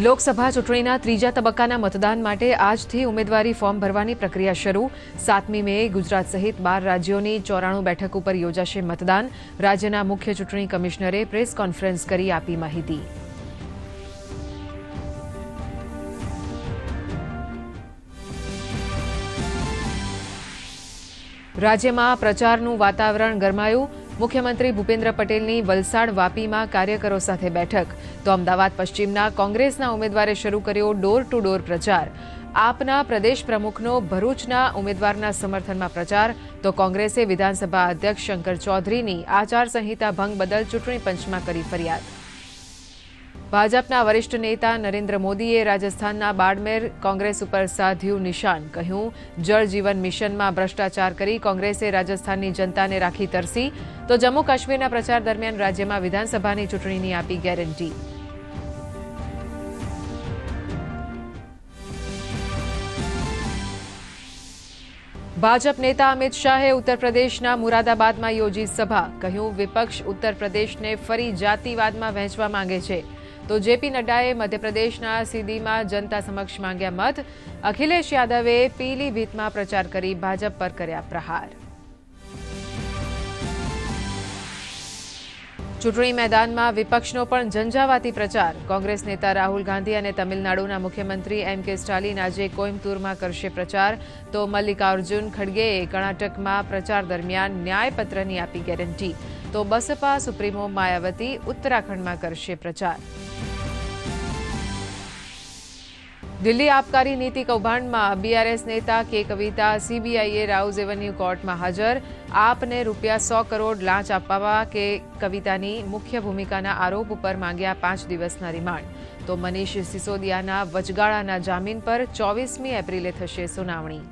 લોકસભા ચૂંટણીના ત્રીજા તબક્કાના મતદાન માટે આજથી ઉમેદવારી ફોર્મ ભરવાની પ્રક્રિયા શરૂ. સાતમી મેએ ગુજરાત સહિત બાર રાજ્યોની ચોરાણું બેઠક ઉપર યોજાશે મતદાન. રાજ્યના મુખ્ય ચૂંટણી કમિશનરે પ્રેસ કોન્ફરન્સ કરી આપી માહિતી. રાજ્યમાં પ્રચારનું વાતાવરણ ગરમાયું. મુખ્યમંત્રી ભૂપેન્દ્ર પટેલની વલસાડ વાપીમાં કાર્યકરો સાથે બેઠક. તો અમદાવાદ પશ્ચિમના કોંગ્રેસના ઉમેદવારે શરૂ કર્યો ડોર ટુ ડોર પ્રચાર. આપના પ્રદેશ પ્રમુખનો ભરૂચના ઉમેદવારના સમર્થનમાં પ્રચાર. તો કોંગ્રેસે વિધાનસભા અધ્યક્ષ શંકર ચૌધરીની આચારસંહિતા ભંગ બદલ ચૂંટણી પંચમાં કરી ફરિયાદ. ભાજપના વરિષ્ઠ નેતા નરેન્દ્ર મોદીએ રાજસ્થાનના બાડમેર કોંગ્રેસ ઉપર સાધ્યું નિશાન. કહ્યું, જળ જીવન મિશનમાં ભ્રષ્ટાચાર કરી કોંગ્રેસે રાજસ્થાનની જનતાને રાખી તરસી. તો જમ્મુ કાશ્મીરના પ્રચાર દરમિયાન રાજ્યમાં વિધાનસભાની ચૂંટણીની આપી ગેરંટી. ભાજપ નેતા અમિત શાહે ઉત્તર પ્રદેશના મુરાદાબાદમાં યોજી સભા. કહ્યું, વિપક્ષ ઉત્તર પ્રદેશને ફરી જાતિવાદમાં વહેંચવા માંગે છે. તો જેપી નડ્ડાએ મધ્યપ્રદેશના સીધીમાં જનતા સમક્ષ માંગ્યા મત. અખિલેશ યાદવે પીલીભીતમાં પ્રચાર કરી ભાજપ પર કર્યા પ્રહાર. ચૂંટણી મેદાનમાં વિપક્ષનો પણ ઝંઝાવાતી પ્રચાર. કોંગ્રેસ નેતા રાહુલ ગાંધી અને તમિલનાડુના મુખ્યમંત્રી એમ કે સ્ટાલિન આજે કોઇમ્બતુરમાં કરશે પ્રચાર. તો મલ્લિકાર્જુન ખડગેએ કર્ણાટકમાં પ્રચાર દરમિયાન ન્યાયપત્રની આપી ગેરંટી. તો બસપા સુપ્રીમો માયાવતી ઉત્તરાખંડમાં કરશે પ્રચાર. દિલ્હી આબકારી નીતિ કૌભાંડમાં બીઆરએસ નેતા કે કવિતા સીબીઆઈએ રાઉઝ એવન્યુ કોર્ટમાં હાજર. આપને રૂપિયા સો કરોડ લાંચ આપવા કે કવિતાની મુખ્ય ભૂમિકાના આરોપ ઉપર માંગ્યા પાંચ દિવસના રિમાન્ડ. તો મનીષ સિસોદિયાના વચગાળાના જામીન પર ચોવીસમી એપ્રિલે થશે સુનાવણી.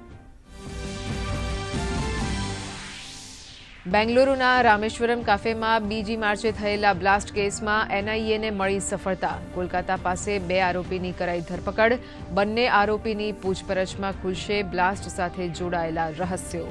બેંગલુરુના રામેશ્વરમ કાફેમાં બીજી માર્ચે થયેલા બ્લાસ્ટ કેસમાં એનઆઈએને મળી સફળતા. કોલકાતા પાસે બે આરોપીની કરાઈ ધરપકડ. બંને આરોપીની પૂછપરછમાં ખુલશે બ્લાસ્ટ સાથે જોડાયેલા રહસ્યો.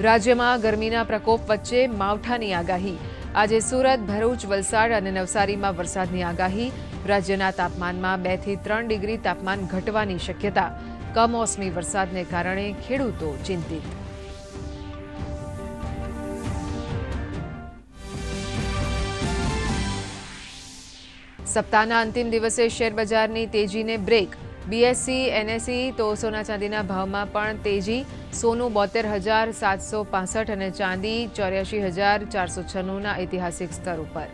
રાજ્યમાં ગરમીના પ્રકોપ વચ્ચે માવઠાની આગાહી. આજે સુરત, ભરૂચ, વલસાડ અને નવસારીમાં વરસાદની આગાહી. રાજ્યના તાપમાનમાં બેથી ત્રણ ડિગ્રી તાપમાન ઘટવાની શક્યતા. કમોસમી વરસાદને કારણે ખેડૂતો ચિંતિત. સપ્તાહના અંતિમ દિવસે શેરબજારની તેજીને બ્રેક. બીએસસી એનએસસી તો સોના ચાંદીના ભાવમાં પણ તેજી. સોનું બોતેર હજાર સાતસો પાસઠ અને ચાંદી ચોર્યાસી હજાર ચારસો છન્નુંના ઐતિહાસિક સ્તર ઉપર.